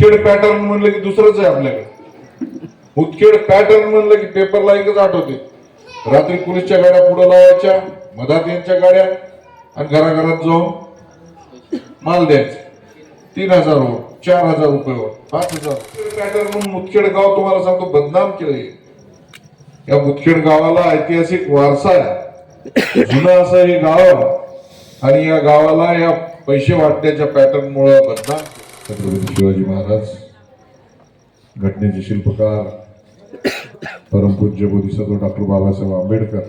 मुतखेड pattern म्हणलं की दुसरंच आहे आपल्याकडे. मुतखेड पॅटर्न म्हणलं की पेपरला एकच आठवते. रात्री पोलीसच्या गाड्या पुढे लावायच्या मधात यांच्या गाड्या आणि घराघरात जाऊन माल द्यायचा. तीन हजार हो चार हजार रुपयावर पाच हजार. पॅटर्न म्हणून मुतखेड गाव तुम्हाला सांगतो बदनाम केलंय या मुतखेड गावाला ऐतिहासिक वारसा आहे. जुनं असं हे गाव आणि या गावाला या पैसे वाटण्याच्या पॅटर्न मुळे बदनाम छत्रपती शिवाजी महाराज घटनेचे शिल्पकार परमपूज्य बोधिसत्व डॉक्टर बाबासाहेब आंबेडकर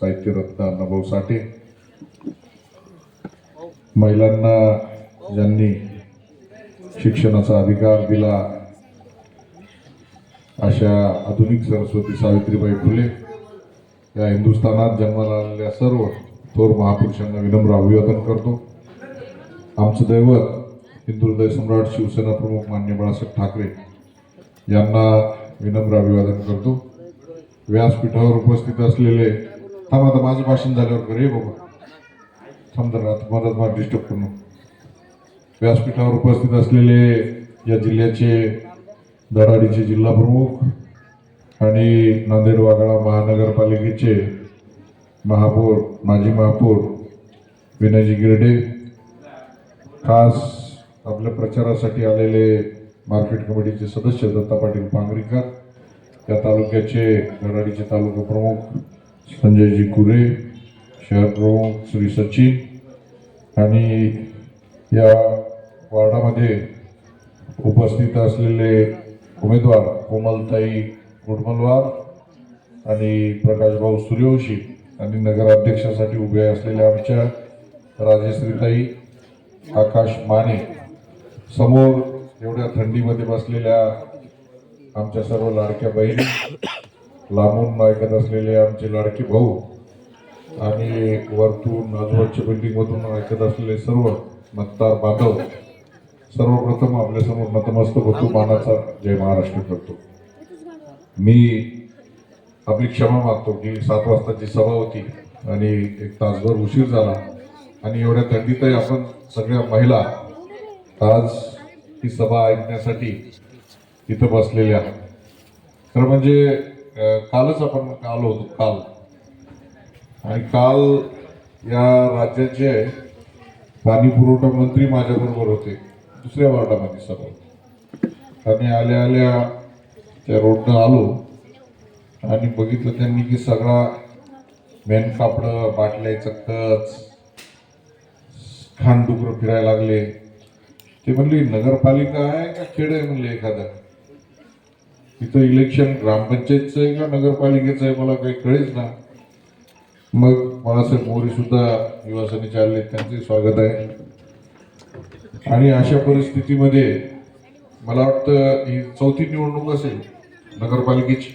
साहित्यरत्न अण्णाभाऊ साठे महिलांना ज्यांनी शिक्षणाचा अधिकार दिला अशा आधुनिक सरस्वती सावित्रीबाई फुले या हिंदुस्थानात जन्माला आलेल्या सर्व थोर महापुरुषांना विनम्र अभिवादन करतो. आमचं दैवत हिंदुहृदय सम्राट शिवसेना प्रमुख मान्य बाळासाहेब ठाकरे यांना विनम्र अभिवादन करतो. व्यासपीठावर उपस्थित असलेले थांब आता माझं भाषण झाल्यावर कर बाबा थांब जरा आता मला डिस्टर्ब करू व्यासपीठावर उपस्थित असलेले या जिल्ह्याचे दराडीचे जिल्हा प्रमुख आणि नांदेड वाघाळा महानगरपालिकेचे महापौर माजी महापौर विनयजी गिरडे खास आपल्या प्रचारासाठी आलेले मार्केट कमिटीचे सदस्य दत्ता पाटील पांगरीकर या तालुक्याचे दराडीचे तालुका प्रमुख संजयजी कुरे शहर प्रमुख श्री सचिन आणि या वार्डामध्ये उपस्थित असलेले उमेदवार कोमलताई गुडमलवार आणि प्रकाशभाऊ सूर्यवंशी आणि नगराध्यक्षासाठी उभे असलेल्या आमच्या राजेश्रीताई आकाश माने समोर एवढ्या थंडीमध्ये बसलेल्या आमच्या सर्व लाडक्या बहिणी लांबून ऐकत असलेले आमचे लाडके भाऊ आणि वरतून आजूबाजूच्या बिल्डिंगमधून ऐकत असलेले सर्व मतदार बांधव सर्वप्रथम आपल्यासमोर नतमस्तक होतो. मानाचा जय महाराष्ट्र करतो. मी आपली क्षमा मागतो की सात वाजताची सभा होती आणि एक तासभर उशीर झाला आणि एवढ्या थंडीतही आपण सगळ्या महिला आज ही सभा ऐकण्यासाठी इथं आहे. खरं म्हणजे कालच आपण काल होतो काल. आणि काल या राज्याचे पाणी पुरवठा मंत्री माझ्याबरोबर होते दुसऱ्या वार्डामध्ये सभा आणि आल्या आल्या त्या रोडनं आलो आणि बघितलं त्यांनी की सगळा मेन कापडं बाटल्याचं कच खान फिरायला लागले. ते म्हणली नगरपालिका आहे का खेड आहे? म्हणले एखादा. इथं इलेक्शन ग्रामपंचायतचं आहे का नगरपालिकेचं आहे? मला काही कळेच ना. मग बाळासाहेब मोरे सुद्धा युवासेनेचे चालले त्यांचे स्वागत आहे. आणि अशा परिस्थितीमध्ये मला वाटतं ही चौथी निवडणूक असेल नगरपालिकेची.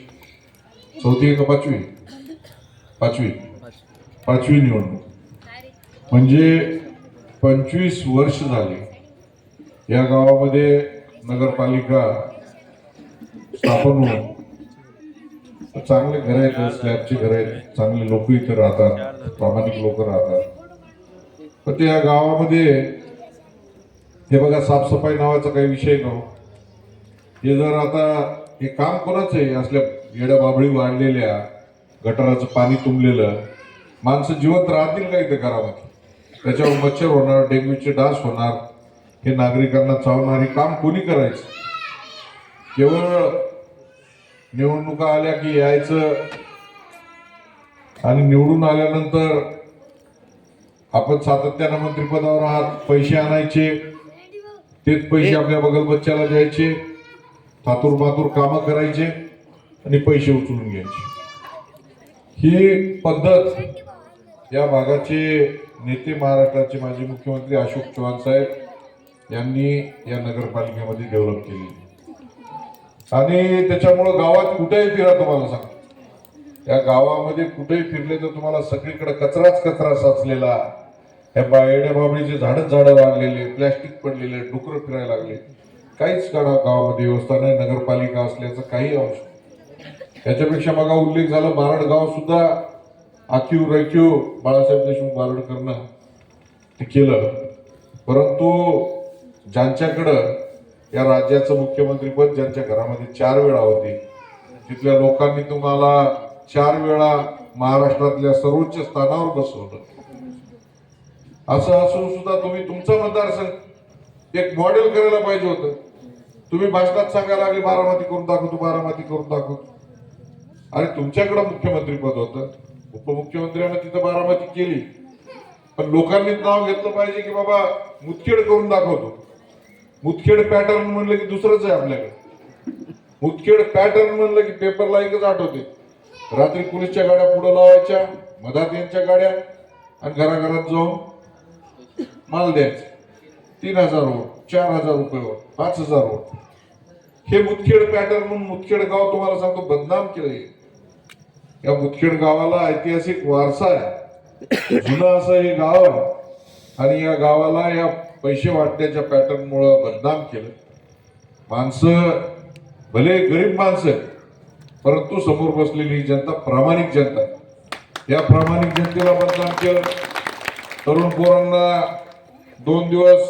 चौथी आहे का पाचवी? पाचवी. पाचवी निवडणूक. म्हणजे पंचवीस वर्ष झाली या गावामध्ये नगरपालिका स्थापन होऊन चांगले घर आहेत स्लॅबचे घर आहेत चांगले लोक इथे राहतात प्रामाणिक लोक राहतात. पण त्या गावामध्ये हे बघा साफसफाई नावाचा काही विषय नव्हता. हे जर आता हे काम कोणाचं आहे? असल्या येड्या बाबळी वाढलेल्या गटाराचं पाणी तुंबलेलं माणसं जिवंत राहतील का इथे घरामध्ये? त्याच्यावर मच्छर होणार डेंग्यूचे डास होणार हे नागरिकांना चावणारे काम कोणी करायचं? केवळ निवडणुका आल्या की यायचं आणि निवडून आल्यानंतर आपण सातत्यानं मंत्रिपदावर आहात पैसे आणायचे तेच पैसे आपल्या बगल बच्च्याला द्यायचे थातूर मातूर कामं करायचे आणि पैसे उचलून घ्यायचे. ही पद्धत या भागाचे नेते महाराष्ट्राचे माजी मुख्यमंत्री अशोक चव्हाण साहेब यांनी या नगरपालिकेमध्ये डेव्हलप केली. आणि त्याच्यामुळं गावात कुठेही फिरा तुम्हाला सांग या गावामध्ये कुठेही फिरले तर तुम्हाला सगळीकडे कचराच कचरा साचलेला. ह्या बायड्या बाबळीचे झाडच झाडं वाढलेले प्लॅस्टिक पडलेले डुकरं फिरायला लागले. काहीच गाडा गावामध्ये व्यवस्था नाही नगरपालिका असल्याचं काही अंश याच्यापेक्षा बघा उल्लेख झाला बारड गाव सुद्धा आखीव राखीव बाळासाहेब देशमुख बारडकरनं ते केलं. परंतु ज्यांच्याकडं या राज्याचं मुख्यमंत्रीपद ज्यांच्या घरामध्ये चार वेळा होते तिथल्या लोकांनी तुम्हाला चार वेळा महाराष्ट्रातल्या सर्वोच्च स्थानावर बसवलं. असं असून सुद्धा तुम्ही तुमचा मतदारसंघ एक मॉडेल करायला पाहिजे होतं. तुम्ही भाषणात सांगायला लागले बारामती करून दाखवतो बारामती करून दाखवतो. आणि तुमच्याकडं मुख्यमंत्री पद होतं. उपमुख्यमंत्र्यांना तिथं बारामती केली. पण लोकांनी नाव घेतलं पाहिजे की बाबा मुतखेड करून दाखवतो. मुतखेड पॅटर्न म्हणलं की दुसरंच आहे आपल्याकडे. मुतखेड पॅटर्न म्हणलं की पेपरला एकच आठवते. रात्री पोलीसच्या गाड्या पुढे लावायच्या मधात यांच्या गाड्या आणि घराघरात जाऊन माल द्यायचा. तीन हजार वोट चार हजार रुपये वोट पाच हजार वोट. हे मुतखेड पॅटर्न म्हणून मुतखेड गाव तुम्हाला सांगतो बदनाम केलं या मुतखेड गावाला ऐतिहासिक वारसा आहे. जुनं असं हे गाव आहे. आणि या गावाला या पैसे वाटण्याच्या पॅटर्नमुळं बदनाम केलं. माणसं भले गरीब माणसं परंतु समोर बसलेली जनता प्रामाणिक जनता या प्रामाणिक जनतेला बदनाम केलं. तरुण पोरांना दोन दिवस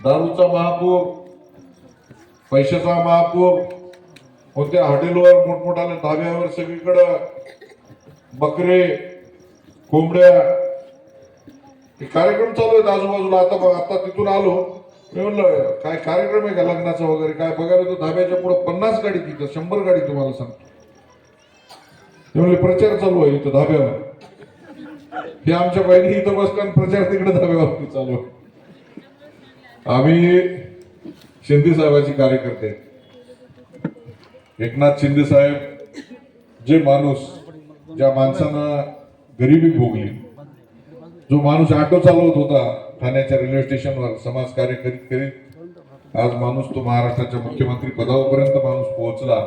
दारूचा महापूर पैशाचा महापूर कोणत्या हॉटेलवर मोठमोठ्या धाब्यावर सगळीकडं बकरे कोंबड्या एक कार्यक्रम चालू आहेत आजूबाजूला. आता बघ आता तिथून आलो. मी म्हणलं काय कार्यक्रम आहे का लग्नाचा वगैरे? काय बघायला तो धाब्याच्या पुढे पन्नास गाडी तिथं शंभर गाडी तुम्हाला सांगतो. ते म्हणले प्रचार चालू आहे इथं धाब्यावर. हे आमच्या बहिणी इथं बसताना प्रचार तिकडे धाब्यावरती चालू आहे. आम्ही शिंदे साहेबाचे कार्यकर्ते आहेत. एकनाथ शिंदे साहेब जे माणूस ज्या माणसानं गरिबी भोगली जो माणूस ऑटो चालवत होता ठाण्याच्या रेल्वे स्टेशनवर समाज कार्य करीत करीत आज माणूस तो महाराष्ट्राच्या मुख्यमंत्री पदापर्यंत माणूस पोहोचला.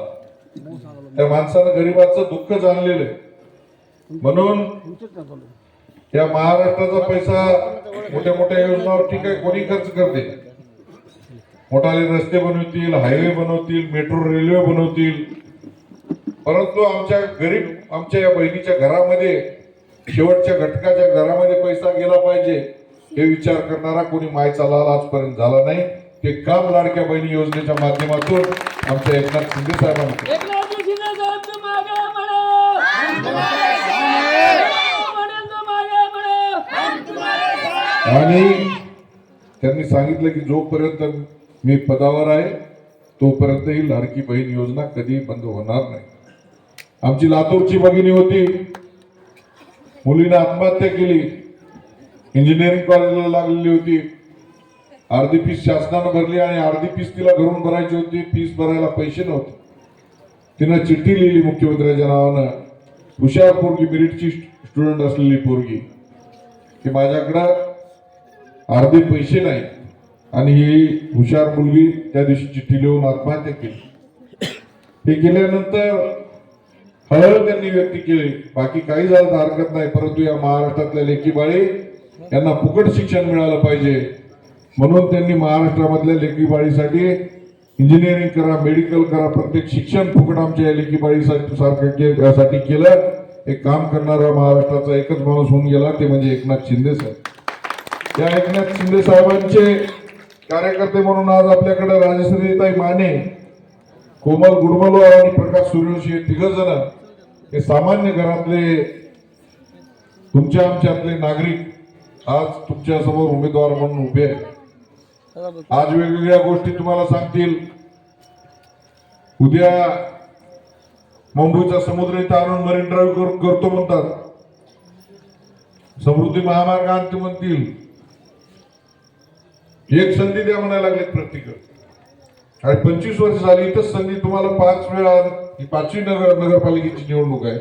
त्या माणसानं गरीबाचं दुःख जाणलेलं आहे. म्हणून या महाराष्ट्राचा पैसा मोठ्या मोठ्या योजनावर ठीक आहे कोणी खर्च करते? मोठाले रस्ते बनवतील हायवे बनवतील मेट्रो रेल्वे बनवतील. परंतु आमच्या गरीब आमच्या या बहिणीच्या घरामध्ये शेवटच्या घटकाच्या घरामध्ये पैसा गेला पाहिजे हे विचार करणारा कोणी मायचा लाल आजपर्यंत झाला नाही. ते काम लाडक्या बहिणी योजनेच्या माध्यमातून आमच्या एकनाथ शिंदे साहेबांनी आणि त्यांनी सांगितलं की जोपर्यंत मी पदावर आहे तोपर्यंत ही लाडकी बहीण योजना कधी बंद होणार नाही. आमची लातूरची भगिनी होती. मुलीने आत्महत्या केली. इंजिनिअरिंग कॉलेजला लागलेली होती. अर्धी फीस शासनानं भरली आणि अर्धी फीस तिला घरून भरायची होती. फीस भरायला पैसे नव्हते. तिनं चिठ्ठी लिहिली मुख्यमंत्र्याच्या नावानं. हुशार पोरगी मेरिटची स्टुडंट असलेली पोरगी. की माझ्याकडं अर्धे पैसे नाही. आणि ही हुशार मुलगी त्या दिवशी चिठ्ठी लिहून आत्महत्या केली. हे केल्यानंतर हळहळ त्यांनी व्यक्त केली. बाकी काही झालं तर हरकत नाही. परंतु या महाराष्ट्रातल्या लेखीबाळी यांना फुकट शिक्षण मिळालं पाहिजे. म्हणून त्यांनी महाराष्ट्रामधल्या लेकीबाळीसाठी इंजिनिअरिंग करा मेडिकल करा प्रत्येक शिक्षण फुकट आमच्या या लेखीबाळीसाठी सारखं के- केलं. हे काम करणारा महाराष्ट्राचा एकच माणूस होऊन गेला ते म्हणजे एकनाथ शिंदे साहेब. या एकनाथ शिंदे साहेबांचे कार्यकर्ते म्हणून आज आपल्याकडे राजश्रीताई माने कोमल गुडमलवार आणि प्रकाश सूर्यवंशी हे तिघ जण हे सामान्य घरातले तुमच्या आमच्यातले नागरिक आज तुमच्यासमोर उमेदवार म्हणून उभे आहेत. आज वेगवेगळ्या गोष्टी तुम्हाला सांगतील. उद्या मुंबईचा समुद्र इथं आणून मरीन ड्राईव्ह कर- करतो म्हणतात. समृद्धी महामार्ग आणते म्हणतील. एक संधी द्या म्हणायला लागले प्रत्येक आणि पंचवीस वर्ष झाली इथंच संधी तुम्हाला पाच वेळा ही पाचवी नगर नगरपालिकेची निवडणूक आहे.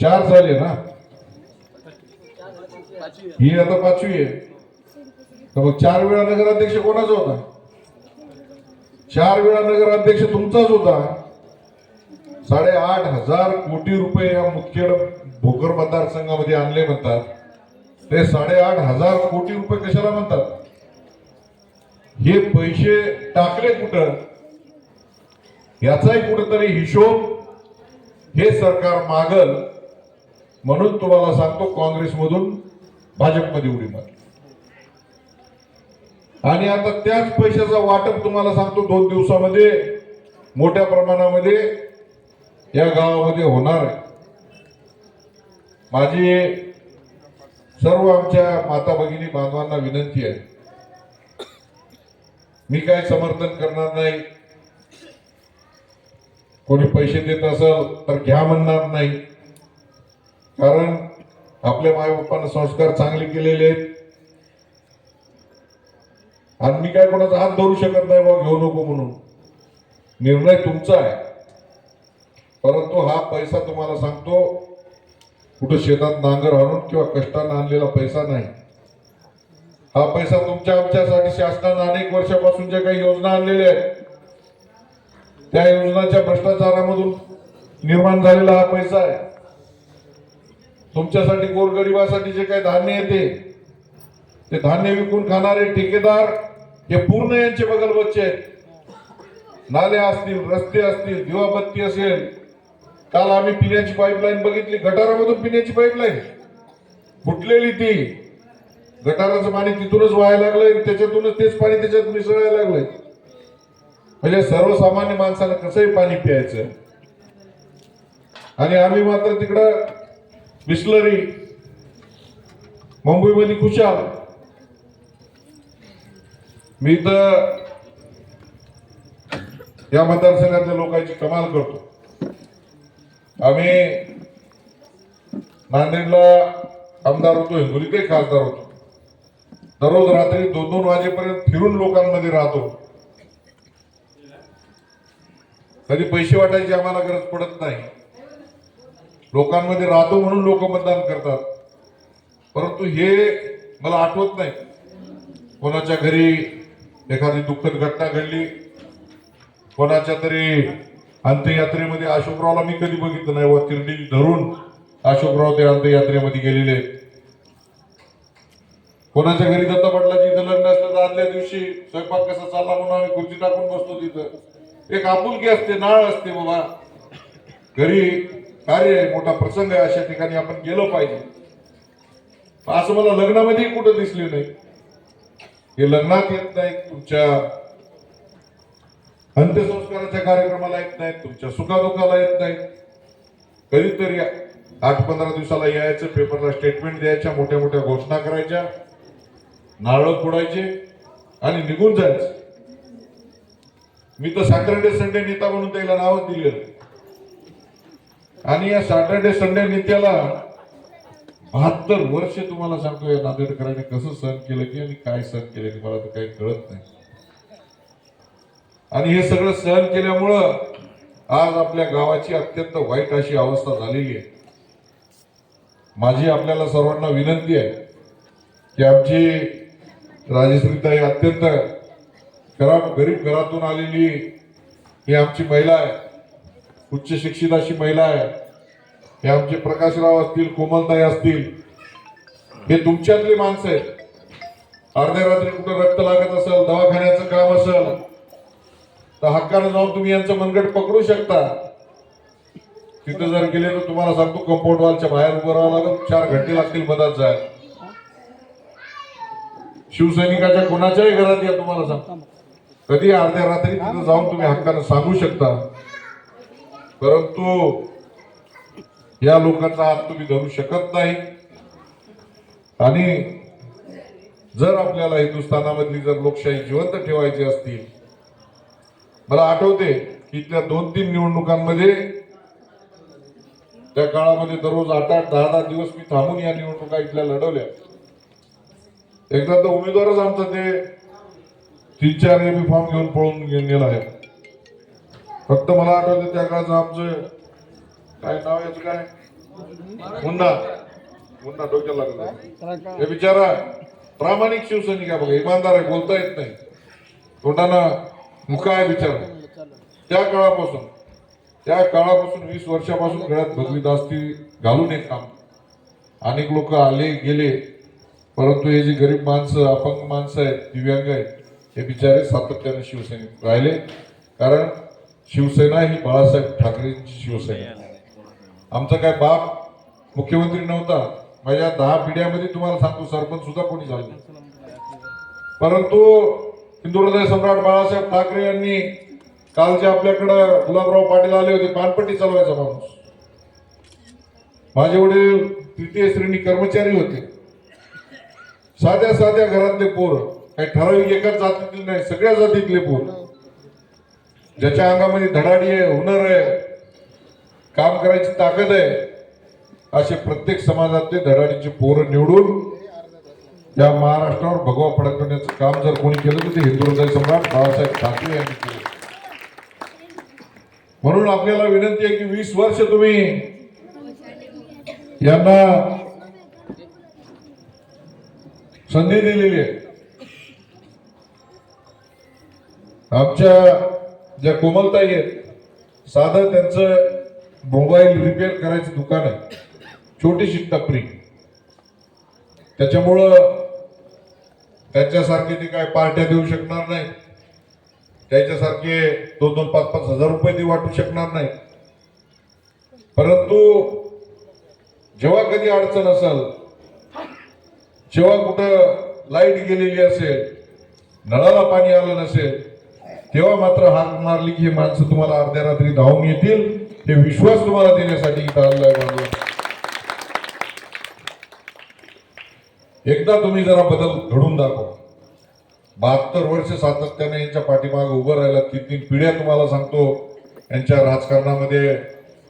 चार झाले ना? ही आता पाचवी आहे. तर मग चार वेळा नगराध्यक्ष कोणाचा होता? चार वेळा नगराध्यक्ष तुमचाच होता. साडेआठ हजार कोटी रुपये या मुख्य भोकर मतदारसंघामध्ये आणले म्हणतात. ते साडेआठ हजार कोटी रुपये कशाला म्हणतात? हे पैसे टाकले कुठं? याचाही कुठंतरी हिशोब हे सरकार मागल म्हणून तुम्हाला सांगतो काँग्रेसमधून भाजपमध्ये उडी मारली. आणि आता त्याच पैशाचा वाटप तुम्हाला सांगतो दोन दिवसामध्ये मोठ्या प्रमाणामध्ये या गावामध्ये होणार आहे. माझी सर्व आमच्या माता भगिनी बांधवांना विनंती आहे. मी काय समर्थन करणार नाही? कोणी पैसे देत असेल तर घ्या म्हणणार नाही. कारण आपल्या मायबापानं संस्कार चांगले केलेले आहेत. आणि मी काय कोणाचा हात धरू शकत नाही बा घेऊ नको म्हणून. निर्णय तुमचा आहे. परंतु हा पैसा तुम्हाला सांगतो कुठं शेतात नांगर आणून किंवा कष्टानं आणलेला पैसा नाही. हा पैसा तुमच्या आमच्यासाठी शासनानं अनेक वर्षापासून ज्या काही योजना आणलेल्या आहेत त्या योजनाच्या भ्रष्टाचारामधून निर्माण झालेला हा पैसा आहे. तुमच्यासाठी गोरगरिबासाठी जे काही धान्य येते ते धान्य विकून खाणारे ठेकेदार हे पूर्ण यांचे बगल बच्चे आहेत. नाले असतील रस्ते असतील दिवाबत्ती असेल काल आम्ही पिण्याची पाईपलाईन बघितली गटारामधून पिण्याची पाईपलाईन फुटलेली ती. गटाराचं पाणी तिथूनच व्हायला लागलंय त्याच्यातूनच तेच पाणी त्याच्यात मिसळायला लागलंय. म्हणजे सर्वसामान्य माणसाला कसंही पाणी प्यायचं. आणि आम्ही मात्र तिकडं बिस्लरी मुंबईमध्ये खुशाल मी तर या मतदारसंघातल्या लोकांची कमाल करतो. आम्ही नांदेडला आमदार होतो हिंगोलीतही खासदार होतो. दररोज रात्री दोन दोन वाजेपर्यंत फिरून लोकांमध्ये राहतो. कधी पैसे वाटायची आम्हाला गरज पडत नाही. लोकांमध्ये राहतो म्हणून लोक मतदान करतात. परंतु हे मला आठवत नाही. कोणाच्या घरी एखादी दुःखद घटना घडली कोणाच्या तरी अंत्ययात्रेमध्ये अशोकरावला मी कधी बघितलं नाही व तिरडी धरून अशोकराव ते अंत्ययात्रेमध्ये गेलेले. आहेत. कोणाच्या घरी दत्ता पाटलाची इथं लग्न असलं तर आदल्या दिवशी स्वयंपाक कसा चालला म्हणून आम्ही खुर्ची टाकून बसतो तिथं. एक आपुलकी असते नाळ असते बाबा. घरी कार्य आहे मोठा प्रसंग आहे अशा ठिकाणी आपण गेलो पाहिजे. असं मला लग्नामध्ये कुठं दिसले नाही. हे लग्नात येत नाही तुमच्या अंत्यसंस्काराच्या कार्यक्रमाला येत नाहीत तुमच्या सुखादुखाला येत नाहीत. कधीतरी आठ पंधरा दिवसाला यायचं पेपरला स्टेटमेंट द्यायच्या मोठ्या मोठ्या घोषणा करायच्या. नारळ फोडायचे आणि निघून जायचे. मी तर सॅटर्डे संडे नेता म्हणून त्याला नावच दिलेलं आणि या सॅटर्डे संडे नेत्याला बहात्तर वर्ष तुम्हाला सांगतो या नांदेडकरांनी कसं सहन केलं की आणि काय सहन केलं की मला तर काही कळत नाही. आणि हे सगळं सहन केल्यामुळं आज आपल्या गावाची अत्यंत वाईट अशी अवस्था झालेली आहे. माझी आपल्याला सर्वांना विनंती आहे की आमची राजश्रीताई अत्यंत खराब गरीब घरातून आलेली ही आमची महिला आहे. उच्च शिक्षित अशी महिला आहे. हे आमचे प्रकाशराव असतील कोमलताई असतील हे तुमच्यातली माणसं आहेत. अर्ध्या रात्री कुठं रक्त लागत असेल दवाखान्याचं काम असेल तर हक्कानं जाऊन तुम्ही यांचं मनगट पकडू शकता. तिथं जर गेले तर तुम्हाला सांगतो कंपाऊंड वॉलच्या बाहेर उभं राहावं लागेल. चार घंटे लागतील मधात जाय शिवसैनिकाच्या कोणाच्याही घरात या तुम्हाला सांगतो. कधी अर्ध्या रात्री तिथं जाऊन तुम्ही हक्कानं सांगू शकता. परंतु या लोकांचा हात तुम्ही धरू शकत नाही. आणि जर आपल्याला हिंदुस्थानामधली जर लोकशाही जिवंत ठेवायची असतील मला आठवते की इथल्या दोन तीन निवडणुकांमध्ये त्या काळामध्ये दररोज आठ आठ दहा दहा दिवस मी थांबून या निवडणुका इथल्या लढवल्या. एकदा तर उमेदवारच आमचा ते तीन चार एम फॉर्म घेऊन पळून गे- गेला आहे. फक्त मला आठवतं त्या काळचं आमचं काय नाव याचं काय? मुन्ना मुन्ना डोक्याला लागला. हे बिचारा प्रामाणिक शिवसैनिक आहे बघा इमानदार आहे बोलता येत नाही. तोंडाना मुका आहे बिचारा. त्या काळापासून त्या काळापासून वीस वर्षापासून घरात भगवी दास्ती घालून एक काम. अनेक लोक आले गेले. परंतु हे जे गरीब माणसं अपंग माणसं आहेत दिव्यांग आहेत हे बिचारे सातत्याने शिवसेनेत राहिले. कारण शिवसेना ही बाळासाहेब ठाकरेंची शिवसेना आमचा काय बाप मुख्यमंत्री नव्हता. माझ्या दहा पिढ्यामध्ये तुम्हाला सांगतो सरपंच सुद्धा कोणी झालं परंतु हिंदू सम्राट बाळासाहेब ठाकरे यांनी काल जे आपल्याकडं गुलाबराव पाटील आले होते पानपट्टी चालवायचा माणूस. माझे वडील तृतीय श्रेणी कर्मचारी होते. साध्या साध्या घरातले पोर. काही ठराविक एकाच जातीतील नाही सगळ्या जातीतले पोर. ज्याच्या अंगामध्ये धडाडी आहे हुनर आहे काम करायची ताकद आहे असे प्रत्येक समाजातले धडाडीचे पोरं निवडून या महाराष्ट्रावर भगवा फडकवण्याचं काम जर कोणी केलं तर ते हिंदू हृदय सम्राट बाळासाहेब ठाकरे यांनी केलं. म्हणून आपल्याला विनंती आहे की वीस वर्ष तुम्ही यांना संधी दिलेली आहे. आमच्या ज्या कोमलताई आहेत साधं त्यांचं मोबाईल रिपेअर करायचं दुकान आहे. छोटीशी टपरी. त्याच्यामुळं त्यांच्यासारखे ते काय पार्ट्या देऊ शकणार नाही. त्याच्यासारखे दोन दोन पाच पाच हजार रुपये ते वाटू शकणार नाही. परंतु जेव्हा कधी अडचण असेल जेव्हा कुठं लाइट गेलेली असेल नळाला पाणी आलं नसेल तेव्हा मात्र हाक मारली की हे माणसं तुम्हाला अर्ध्या रात्री धावून येतील. हे विश्वास तुम्हाला देण्यासाठी इथं आलेला आहे माझा एकदा तुम्ही जरा बदल घडून दाखवा. बहात्तर वर्ष सातत्याने यांच्या पाठीमागे उभं राहिला तीन तीन पिढ्या तुम्हाला सांगतो यांच्या राजकारणामध्ये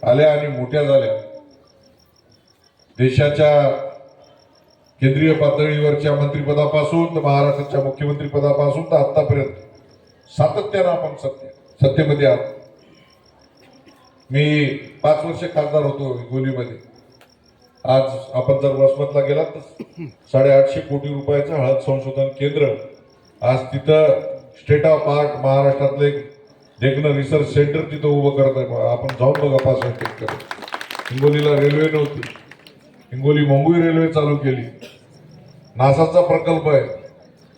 आल्या आणि मोठ्या झाल्या. देशाच्या केंद्रीय पातळीवरच्या मंत्रिपदापासून तर महाराष्ट्राच्या मुख्यमंत्रीपदापासून तर आत्तापर्यंत सातत्यानं आपण सत्य सत्तेमध्ये आहोत. मी पाच वर्ष खासदार होतो हिंगोलीमध्ये आज आपण जर वसमतला गेलात तर साडेआठशे कोटी रुपयाचं हळद संशोधन केंद्र आज तिथं स्टेट ऑफ आर्ट महाराष्ट्रातलं एक देखणं रिसर्च सेंटर तिथं उभं करत आहे आपण जाऊन बघा पाच हिंगोलीला रेल्वे नव्हती. हिंगोली मुंबई रेल्वे चालू केली. नासाचा प्रकल्प आहे.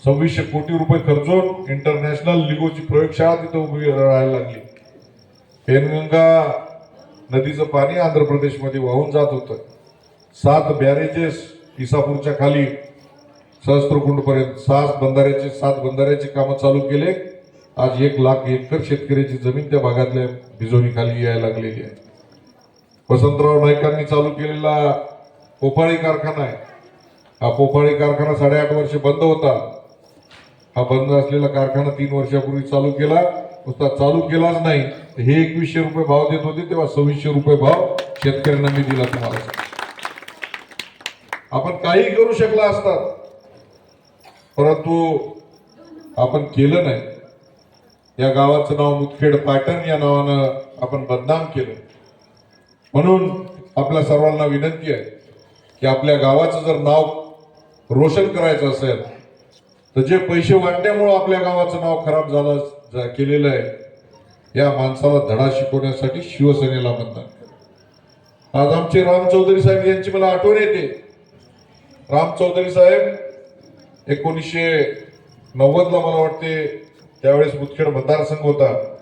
सव्वीसशे कोटी रुपये खर्चून इंटरनॅशनल लिगोची प्रयोगशाळा तिथं उभी राहायला लागली. पेनगंगा नदीचं पाणी आंध्र प्रदेशमध्ये वाहून जात होतं. सात बॅरेजेस इसापूरच्या खाली सहस्त्रकुंडपर्यंत सात बंधाऱ्याचे सात बंधाऱ्याचे कामं चालू केले. आज एक लाख एकर शेतकऱ्याची जमीन त्या भागातल्या बिजोरीखाली यायला लागलेली आहे. वसंतराव नाईकांनी चालू केलेला पोफाळी कारखाना आहे. हा पोफाळी कारखाना साडेआठ वर्ष बंद होता. हा बंद असलेला कारखाना तीन वर्षापूर्वी चालू केला. नुसता चालू केलाच नाही. हे एकवीसशे रुपये भाव देत होते तेव्हा सव्वीसशे रुपये भाव शेतकऱ्यांना मी दिला तुम्हाला. आपण काही करू शकला असतात परंतु आपण केलं नाही. या गावाचं नाव मुदखेड पॅटर्न या नावानं आपण बदनाम केलं. म्हणून आपल्या सर्वांना विनंती आहे की आपल्या गावाचं जर नाव रोशन करायचं असेल तर जे पैसे वाटण्यामुळं आपल्या गावाचं नाव खराब झालं जा- केलेलं आहे या माणसाला धडा शिकवण्यासाठी शिवसेनेला म्हणतात आज आमचे राम चौधरी साहेब यांची मला आठवण येते. राम चौधरी साहेब एकोणीसशे नव्वदला मला वाटते त्यावेळेस मुदखेड मतदारसंघ होता.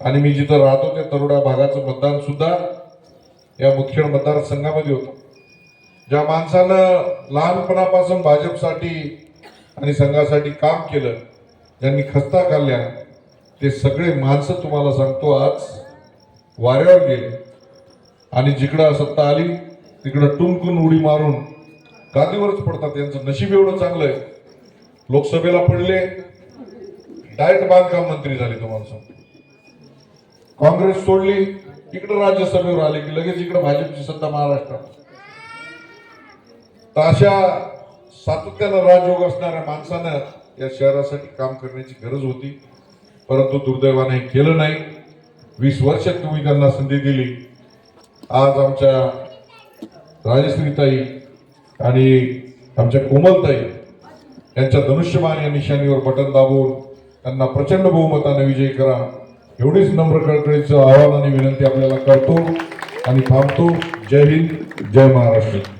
आणि मी जिथं राहतो त्या तरोडा भागाचं मतदान सुद्धा या मुदखेड मतदारसंघामध्ये होतं. ज्या माणसानं लहानपणापासून भाजपसाठी आणि संघासाठी काम केलं ज्यांनी खस्ता खाल्ल्या ते सगळे माणसं तुम्हाला सांगतो आज वाऱ्यावर गेले. आणि जिकडं सत्ता आली तिकडं टुनकून उडी मारून गादीवरच पडतात. यांचं नशीब एवढं चांगलं आहे. लोकसभेला पडले डायरेक्ट बांधकाम मंत्री झाले तुम्हाला सांगतो. काँग्रेस सोडली इकडं राज्यसभेवर आले की लगेच इकडं भाजपची सत्ता महाराष्ट्रात. तर अशा सातत्यानं राजयोग असणाऱ्या माणसानं या शहरासाठी काम करण्याची गरज होती. परंतु दुर्दैवाने केलं नाही. वीस वर्षात तुम्ही त्यांना संधी दिली. आज आमच्या राजश्रीताई आणि आमच्या कोमलताई यांच्या धनुष्यबाण या निशाणीवर बटन दाबून त्यांना प्रचंड बहुमताने विजयी करा. एवढीच नम्र कळकळीचं आवाहन आणि विनंती आपल्याला करतो आणि थांबतो. जय हिंद जय महाराष्ट्र.